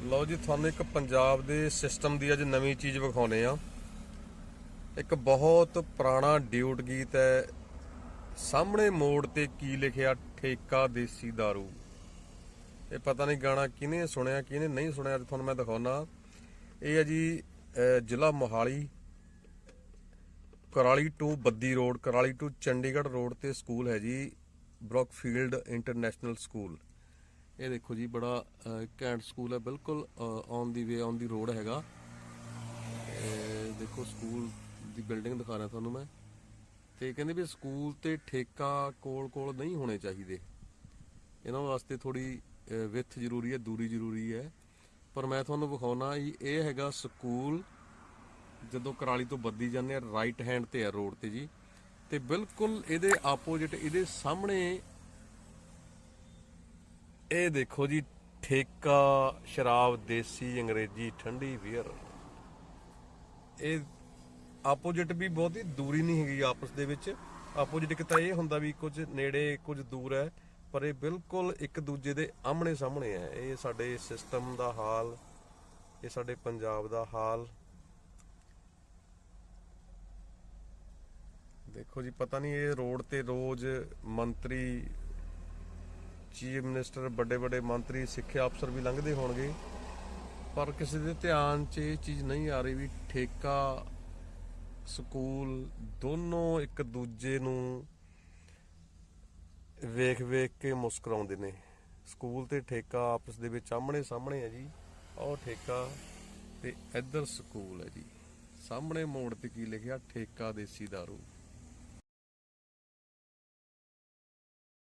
ਲਓ ਜੀ, ਤੁਹਾਨੂੰ ਇੱਕ ਪੰਜਾਬ ਦੇ ਸਿਸਟਮ ਦੀ ਅੱਜ ਨਵੀਂ ਚੀਜ਼ ਵਿਖਾਉਨੇ ਆ। ਇੱਕ ਬਹੁਤ ਪੁਰਾਣਾ ਡਿਊਟ ਗੀਤ ਹੈ। ਸਾਹਮਣੇ ਮੋੜ ਤੇ ਕੀ ਲਿਖਿਆ ਠੇਕਾ ਦੇਸੀ दारू। ਇਹ ਪਤਾ ਨਹੀਂ ਗਾਣਾ ਕਿਹਨੇ ਸੁਣਿਆ, ਕਿਹਨੇ ਨਹੀਂ ਸੁਣਿਆ, ਅੱਜ ਤੁਹਾਨੂੰ ਮੈਂ ਦਿਖਾਉਣਾ। ਇਹ ਹੈ ਜੀ ਜ਼ਿਲ੍ਹਾ Mohali, Kurali to Baddi road, Kurali to Chandigarh road ਤੇ ਸਕੂਲ ਹੈ ਜੀ, ਬਰੌਕਫੀਲਡ ਇੰਟਰਨੈਸ਼ਨਲ ਸਕੂਲ। ਇਹ ਦੇਖੋ ਜੀ, ਬੜਾ ਘੈਂਟ ਸਕੂਲ ਹੈ, ਬਿਲਕੁਲ on the way on the road ਹੈਗਾ। ਦੇਖੋ, ਸਕੂਲ ਦੀ ਬਿਲਡਿੰਗ ਦਿਖਾ ਰਿਹਾ ਤੁਹਾਨੂੰ ਮੈਂ। ਤੇ ਕਹਿੰਦੇ ਵੀ ਸਕੂਲ ਤੇ ਠੇਕਾ ਕੋਲ ਕੋਲ ਨਹੀਂ ਹੋਣੇ ਚਾਹੀਦੇ। ਇਹਨਾਂ ਵਾਸਤੇ ਥੋੜੀ ਵਿੱਥ ਜ਼ਰੂਰੀ ਹੈ, ਦੂਰੀ ਜ਼ਰੂਰੀ ਹੈ। ਪਰ ਮੈਂ ਤੁਹਾਨੂੰ ਵਿਖਾਉਣਾ ਜੀ, ਇਹ ਹੈਗਾ ਸਕੂਲ ਜਦੋਂ ਕਰਾਲੀ ਤੋਂ ਬੱਦੀ ਜਾਂਦੇ ਆ ਰਾਈਟ ਹੈਂਡ ਤੇ ਆ ਰੋਡ ਤੇ ਜੀ। ਤੇ ਬਿਲਕੁਲ ਇਹਦੇ ਆਪੋਜ਼ਿਟ ਇਹਦੇ ਸਾਹਮਣੇ ਇਹ ਦੇਖੋ ਜੀ, ਠੇਕਾ, ਸ਼ਰਾਬ, ਦੇਸੀ, ਅੰਗਰੇਜ਼ੀ, ਠੰਡੀ ਬੀਅਰ ਇਹ ਆਪੋਜ਼ਿਟ ਵੀ ਬਹੁਤੀ ਦੂਰੀ ਨਹੀਂ ਹੈਗੀ ਆਪਸ ਦੇ ਵਿੱਚ। ਆਪੋਜ਼ਿਟ ਇੱਕ ਤਾਂ ਇਹ ਹੁੰਦਾ ਵੀ ਕੁਝ ਨੇੜੇ, ਕੁਝ ਦੂਰ ਹੈ, ਪਰ ਇਹ ਬਿਲਕੁਲ ਇੱਕ ਦੂਜੇ ਦੇ ਆਹਮਣੇ ਸਾਹਮਣੇ ਹੈ। ਇਹ ਸਾਡੇ ਸਿਸਟਮ ਦਾ ਹਾਲ, ਇਹ ਸਾਡੇ ਪੰਜਾਬ ਦਾ ਹਾਲ। ਦੇਖੋ ਜੀ, ਪਤਾ ਨਹੀਂ ਇਹ ਰੋਡ ਤੇ ਰੋਜ਼ ਮੰਤਰੀ ਚੀਫ ਮਿਨਿਸਟਰ, ਵੱਡੇ ਵੱਡੇ ਮੰਤਰੀ, ਸਿੱਖਿਆ ਅਫਸਰ ਵੀ ਲੰਘਦੇ ਹੋਣਗੇ। ਪਰ ਕਿਸੇ ਦੇ ਧਿਆਨ 'ਚ ਇਹ ਚੀਜ਼ ਨਹੀਂ ਆ ਰਹੀ ਵੀ ਠੇਕਾ, ਸਕੂਲ ਦੋਨੋਂ ਇੱਕ ਦੂਜੇ ਨੂੰ ਵੇਖ ਵੇਖ ਕੇ ਮੁਸਕਰਾਉਂਦੇ ਨੇ। ਸਕੂਲ ਤੇ ਠੇਕਾ ਆਪਸ ਦੇ ਵਿੱਚ ਆਹਮਣੇ ਸਾਹਮਣੇ ਹੈ ਜੀ। ਉਹ ਠੇਕਾ ਤੇ ਇੱਧਰ ਸਕੂਲ ਹੈ ਜੀ। ਸਾਹਮਣੇ ਮੋੜ ਤੇ ਕੀ ਲਿਖਿਆ? ਠੇਕਾ ਦੇਸੀ दारू